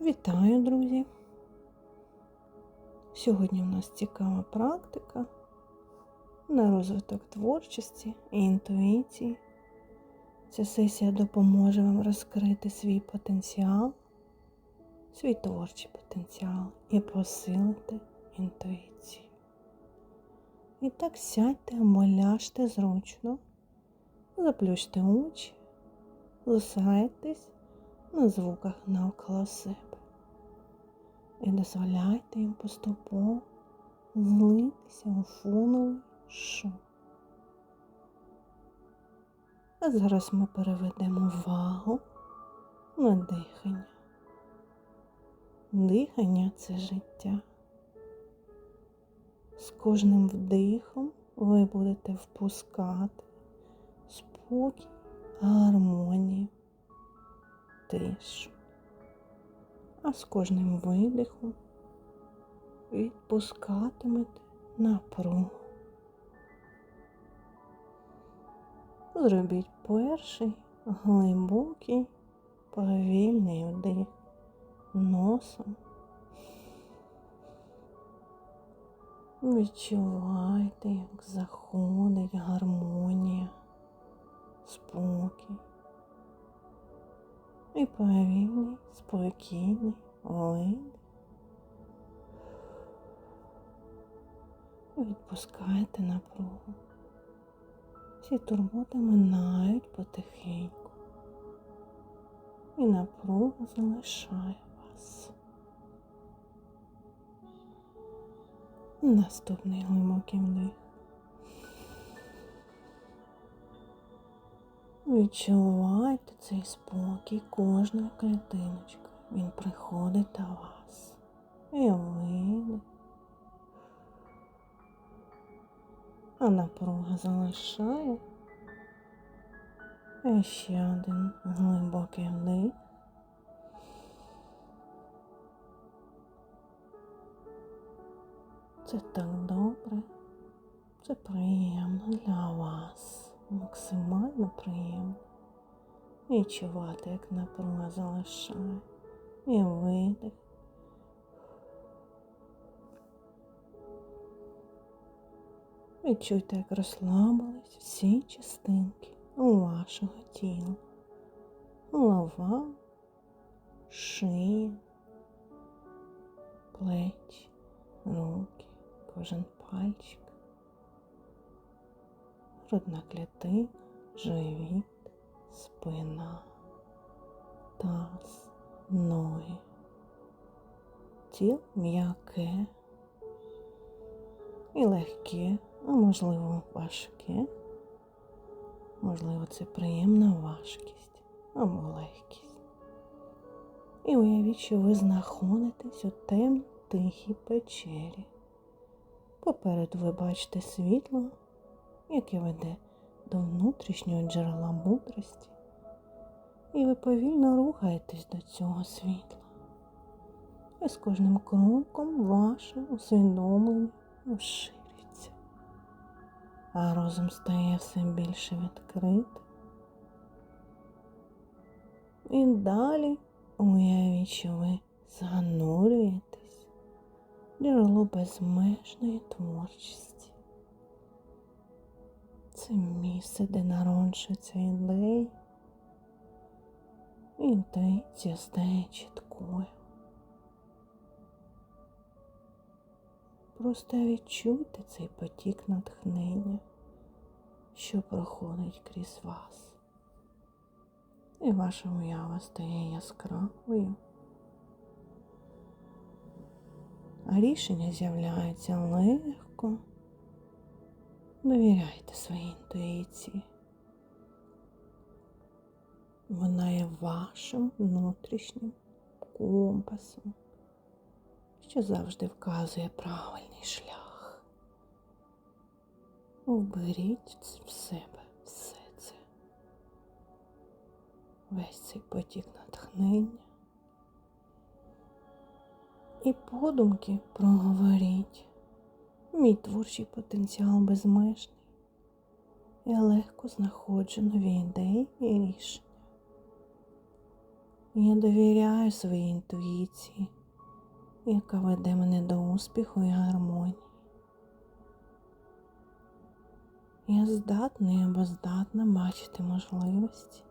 Вітаю, друзі! Сьогодні у нас цікава практика на розвиток творчості і інтуїції. Ця сесія допоможе вам розкрити свій потенціал, свій творчий потенціал і посилити інтуїцію. І так сядьте або ляжте зручно, заплющте очі, зосередьтесь на звуках навколо себе. І дозволяйте їм поступово злитися у фоновий шум. А зараз ми переведемо увагу на дихання. Дихання це життя. З кожним вдихом ви будете впускати спокій, гармонію, тишу. А з кожним видихом відпускатимете напругу. Зробіть перший глибокий повільний вдих носом. Відчувайте, як заходить гармонія, спокій. І повільний, спокійний видих. Відпускайте напругу. Всі турботи минають потихеньку. І напруга залишає вас. Наступний глибокий вдих. Відчувайте цей спокій кожної клітиночки. Він приходить до вас. І вийде. А напруга залишає. І ще один глибокий вдих. Це так добре. Це приємно для вас. Максимально приємно. Відчувати, як напруга залишає. І видих. Відчуйте, як розслабились всі частинки вашого тіла. Голова, шия, плечі, руки, кожен пальчик, грудна клітина, живіт, спина, таз, ноги. Тіло м'яке і легке, а можливо важке. Можливо, це приємна важкість або легкість. І уявіть, що ви знаходитесь у темній тихій печері. Попереду ви бачите світло, яке веде до внутрішнього джерела мудрості. І ви повільно рухаєтесь до цього світла. І з кожним кроком ваше усвідомлення розширюється, а розум стає все більше відкритим. І далі уявіть, що ви занурюєтесь джерело безмежної творчості. Це місце, де народжуються ідеї. Інтуїція стає чіткою. Просто відчуйте цей потік натхнення, що проходить крізь вас. І ваша уява стає яскравою. А рішення з'являється легко. Довіряйте своїй інтуїції. Вона є вашим внутрішнім компасом що завжди вказує правильний шлях. Вберіть в себе все це, весь цей потік натхнення. І подумки проговоріть. Мій творчий потенціал безмежний. Я легко знаходжу нові ідеї і рішення. Я довіряю своїй інтуїції, яка веде мене до успіху і гармонії. Я здатна або здатна бачити можливості,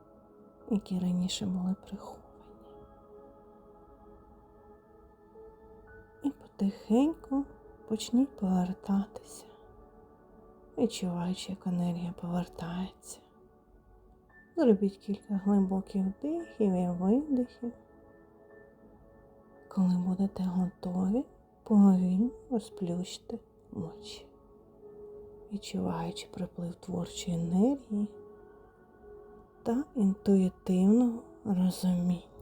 які раніше були приховані. І потихеньку почніть повертатися, відчуваючи, як енергія повертається. Зробіть кілька глибоких вдихів і видихів. Коли будете готові, повільно розплющте очі, відчуваючи приплив творчої енергії та інтуїтивного розуміння.